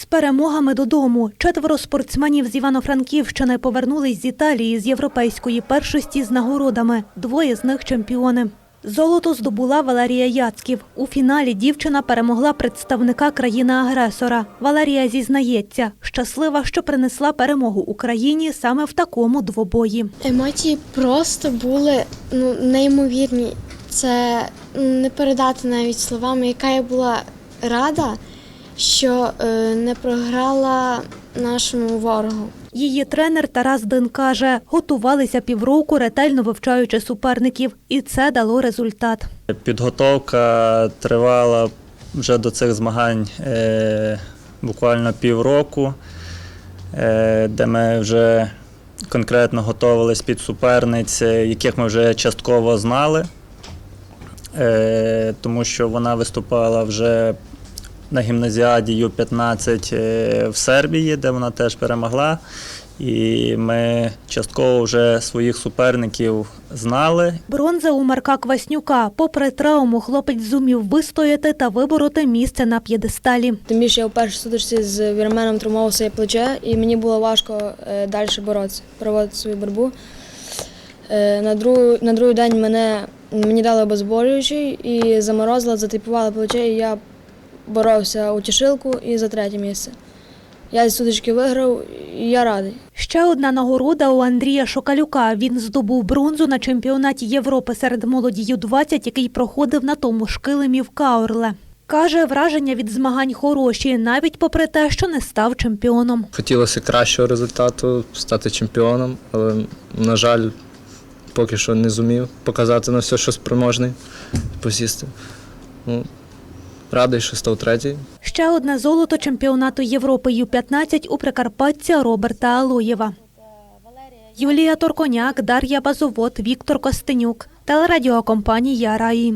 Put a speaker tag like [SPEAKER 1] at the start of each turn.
[SPEAKER 1] З перемогами додому четверо спортсменів з Івано-Франківщини повернулись з Італії з європейської першості з нагородами. Двоє з них чемпіони. Золото здобула Валерія Яцьків. У фіналі дівчина перемогла представника країни-агресора. Валерія зізнається, щаслива, що принесла перемогу Україні саме в такому двобої.
[SPEAKER 2] Емоції просто були ну, неймовірні. Це не передати навіть словами, яка я була рада, що е, не програла нашому ворогу.
[SPEAKER 1] Її тренер Тарас Дин каже, готувалися півроку, ретельно вивчаючи суперників, і це дало результат.
[SPEAKER 3] Підготовка тривала вже до цих змагань е, буквально півроку, е, де ми вже конкретно готувалися під суперниць, яких ми вже частково знали, е, тому що вона виступала вже на гімназіаді Ю-15 е, в Сербії, де вона теж перемогла. І ми частково вже своїх суперників знали
[SPEAKER 1] Бронза у Марка Кваснюка. Попри травму, хлопець зумів вистояти та вибороти місце на п'єдесталі.
[SPEAKER 4] Тим більше я в першій сутичці з вірменом травмував своє плече, і мені було важко е, далі боротися, проводити свою боротьбу. Е, На другий, на другий день мене, мені дали обезболюючий і заморозили, затипували плече, і я боровся у тішилку і за третє місце. Я зі сутички виграв, і я радий.
[SPEAKER 1] Ще одна нагорода у Андрія Шокалюка. Він здобув бронзу на чемпіонаті Європи серед молоді Ю-20, який проходив на тому ж килимі в Каурле. Каже, враження від змагань хороші, навіть попри те, що не став чемпіоном.
[SPEAKER 5] Хотілося кращого результату, стати чемпіоном, але, на жаль, поки що не зумів показати на все, що спроможний посісти. Ну, радий, що став третій.
[SPEAKER 1] Ще одне золото чемпіонату Європи Ю-15 у прикарпатця Роберта Алоєва. Юлія Торконяк, Дар'я Базовод, Віктор Костенюк. Телерадіокомпанія Раї.